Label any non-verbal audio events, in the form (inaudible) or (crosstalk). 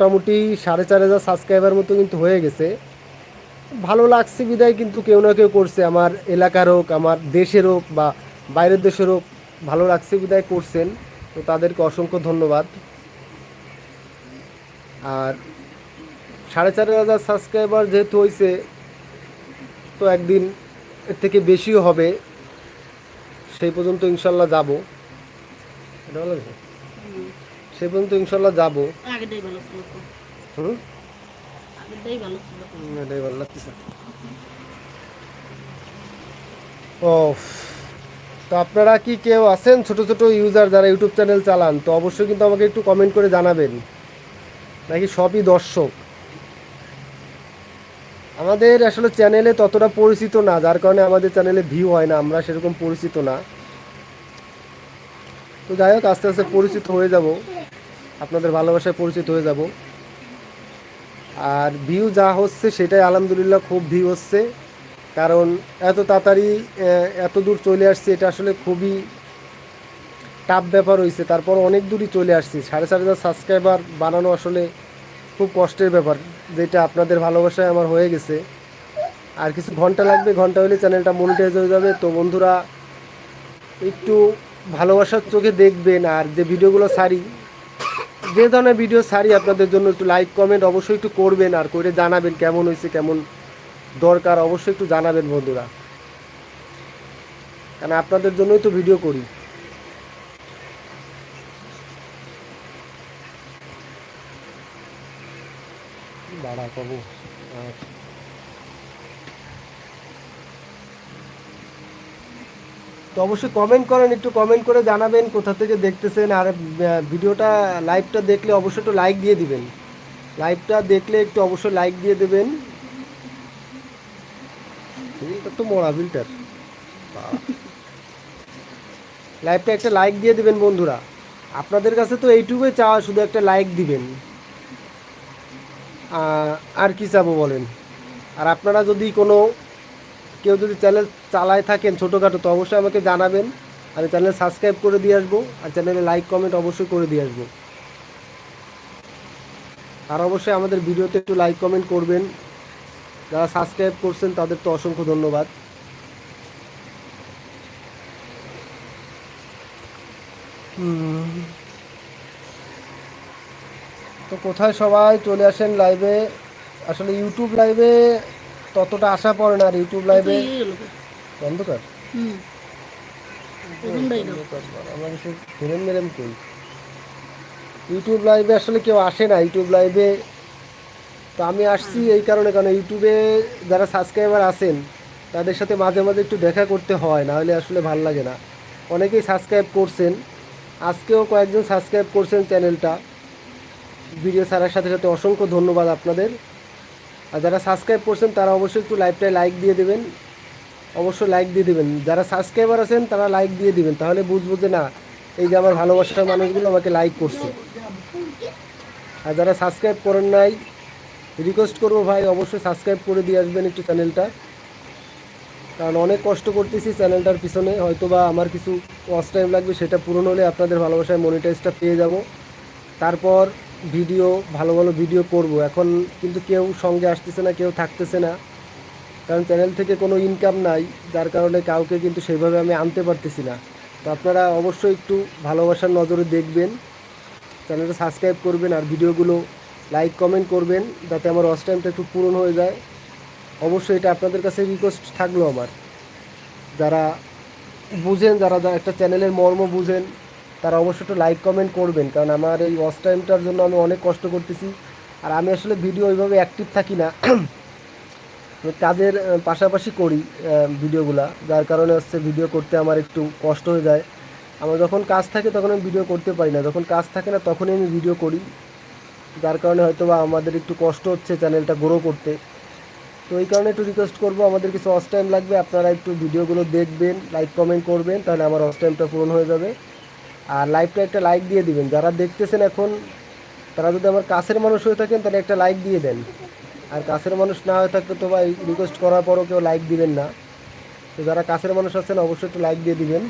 মোটামুটি সাড়ে চার হাজার সাবস্ক্রাইবার মতো কিন্তু হয়ে গেছে। ভালো লাগছে বিদায়, কিন্তু কেউ না কেউ করছে। আমার এলাকার হোক, আমার দেশের হোক বা বাইরের দেশের হোক, ভালো লাগছে বিদায় করছেন। তো তাদেরকে অসংখ্য ধন্যবাদ। আর সাড়ে চার হাজার সাবস্ক্রাইবার যেহেতু হয়েছে তো একদিন এর থেকে বেশিও হবে। সেই পর্যন্ত ইনশাল্লাহ যাব। এটা ভালো সেই পর্যন্ত ইনশাল্লাহ যাব। আগেটাই ভালো ছিল তো। হুম? আগেটাই ভালো ছিল এটাই ভালো লাগতেছে। ও তো আপনারা কি কেউ আছেন ছোট ছোট ইউজার যারা ইউটিউব চ্যানেল চালান তো অবশ্যই কিন্তু আমাকে একটু কমেন্ট করে জানাবেন। নাকি সবই দর্শক? আমাদের আসলে চ্যানেলে ততটা পরিচিত না যার কারণে আমাদের চ্যানেলে ভিউ হয় না আমরা সেরকম পরিচিত না। তো যাই হোক আস্তে আস্তে পরিচিত হয়ে যাব। আপনাদের ভালোবাসায় পরিচিত হয়ে যাব। আর ভিউ যা হচ্ছে সেটাই আলহামদুলিল্লাহ খুব ভিউ হচ্ছে। কারণ এত তাড়াতাড়ি এত দূর চলে আসছে, এটা আসলে খুবই টাফ ব্যাপার হয়েছে তারপর অনেক দূরই চলে আসছি। সাড়ে চার হাজার সাবস্ক্রাইবার বানানো আসলে খুব কষ্টের ব্যাপার, যেটা আপনাদের ভালোবাসায় আমার হয়ে গেছে। আর কিছু ঘণ্টা লাগবে, ঘণ্টা হলে চ্যানেলটা মনিটাইজ হয়ে যাবে। তো বন্ধুরা, একটু ভালোবাসার চোখে দেখবেন, আর যে ভিডিওগুলো সারি যে ধরনের ভিডিও সারি আপনাদের জন্য একটু লাইক কমেন্ট অবশ্যই একটু করবেন আর করে জানাবেন কেমন হয়েছে, কেমন দরকার অবশ্যই একটু জানাবেন বন্ধুরা কারণ আপনাদের জন্যই তো ভিডিও করি বাড়া পাবো আচ্ছা। তো অবশ্যই কমেন্ট করেন, একটু কমেন্ট করে জানাবেন কোথা থেকে দেখতেছেন, আর ভিডিওটা লাইভটা দেখলে অবশ্যই একটু লাইক দিয়ে দিবেন। লাইভটা দেখলে একটু অবশ্যই লাইক দিয়ে দেবেন। তো মোড়া ফিল্টার লাইভটা একটা লাইক দিয়ে দিবেন বন্ধুরা। আপনাদের কাছে তো এইটুকুই চাওয়া, শুধু একটা লাইক দিবেন। আর কি চাবো বলেন? আর আপনারা যদি কোনো কেউ যদি চ্যানেল চালায় থাকেন ছোটোখাটো, তো অবশ্যই আমাকে জানাবেন। আমি চ্যানেল সাবস্ক্রাইব করে দিয়ে আসব, আর চ্যানেলে লাইক, কমেন্ট অবশ্যই করে দিয়ে আসব। আর অবশ্যই আমাদের ভিডিওতে একটু লাইক, কমেন্ট করবেন। যারা সাবস্ক্রাইব করছেন, তাদের তো অসংখ্য ধন্যবাদ। তো কোথায় সবাই চলে আসেন লাইভে আসলে ইউটিউব লাইভে ততটা আশা পড়ে না আর ইউটিউব লাইভে। অন্ধকার। আমার কিছু ফিরেম মেরেম কই? ইউটিউব লাইভে আসলে কেউ আসে না। ইউটিউব লাইভে তো আমি আসছি এই কারণে কারণ ইউটিউবে যারা সাবস্ক্রাইবার আছেন তাদের সাথে মাঝে মাঝে একটু দেখা করতে হয় না হলে আসলে ভালো লাগে না। অনেকেই সাবস্ক্রাইব করছেন। আজকেও কয়েকজন সাবস্ক্রাইব করছেন চ্যানেলটা। ভিডিও ছাড়ার সাথে সাথে অসংখ্য ধন্যবাদ আপনাদের। আর যারা সাবস্ক্রাইব করছেন, তারা অবশ্যই একটু লাইভটায় লাইক দিয়ে দেবেন। অবশ্যই লাইক দিয়ে দেবেন। যারা সাবস্ক্রাইবার আছেন, তারা লাইক দিয়ে দিবেন। তাহলে বুঝব যে না, এই যে আমার ভালোবাসার মানুষগুলো আমাকে লাইক করছে। আর যারা সাবস্ক্রাইব করেন নাই রিকোয়েস্ট করব ভাই, অবশ্যই সাবস্ক্রাইব করে দিয়ে আসবেন একটু চ্যানেলটা কারণ অনেক কষ্ট করতেছি চ্যানেলটার পিছনে। হয়তো বা আমার কিছু ওয়াচ টাইম লাগবে, সেটা পূরণ হলে আপনাদের ভালোবাসায় মনিটাইজটা পেয়ে যাব। তারপর ভিডিও, ভালো ভালো ভিডিও করব। এখন কিন্তু কেউ সঙ্গে আসতেছে না, কেউ থাকতেছে না। কারণ চ্যানেল থেকে কোনো ইনকাম নাই, যার কারণে কাউকে কিন্তু সেইভাবে আমি আনতে পারতেছি না। তো আপনারা অবশ্যই একটু ভালোবাসার নজরে দেখবেন চ্যানেলটা সাবস্ক্রাইব করবেন আর ভিডিওগুলো লাইক কমেন্ট করবেন, যাতে আমার ওয়াচ টাইমটা একটু পূরণ হয়ে যায়। অবশ্যই এটা আপনাদের কাছে রিকোয়েস্ট থাকল আমার। যারা বুঝেন, যারা একটা চ্যানেলের মর্ম বুঝেন তারা অবশ্যই একটু লাইক কমেন্ট করবেন, কারণ আমার এই ওয়াচ টাইমটার জন্য আমি অনেক কষ্ট করতেছি। আর আমি আসলে ভিডিও ওইভাবে অ্যাক্টিভ থাকি না। (clears throat) কাজের পাশাপাশি করি ভিডিওগুলা যার কারণে হচ্ছে ভিডিও করতে আমার একটু কষ্ট হয়ে যায়। আমার যখন কাজ থাকে তখন আমি ভিডিও করতে পারি না, যখন কাজ থাকে না তখনই আমি ভিডিও করি। যার কারণে হয়তো বা আমাদের একটু কষ্ট হচ্ছে চ্যানেলটা গ্রো করতে। তো এই কারণে একটু রিকোয়েস্ট করব, আমাদের কিছু অস টাইম লাগবে, আপনারা একটু ভিডিওগুলো দেখবেন লাইক কমেন্ট করবেন, তাহলে আমার অস টাইমটা পূরণ হয়ে যাবে। আর লাইভটা একটা লাইক দিয়ে দিবেন। যারা দেখতেছেন এখন, তারা যদি আমার কাছের মানুষ হয়ে থাকেন, তাহলে একটা লাইক দিয়ে দেন। আর কাছের মানুষ না হয়ে থাকলে তো ভাই রিকোয়েস্ট করার পরও কেউ লাইক দিবেন না। তো যারা কাছের মানুষ আছেন, অবশ্যই একটু লাইক দিয়ে দিবেন।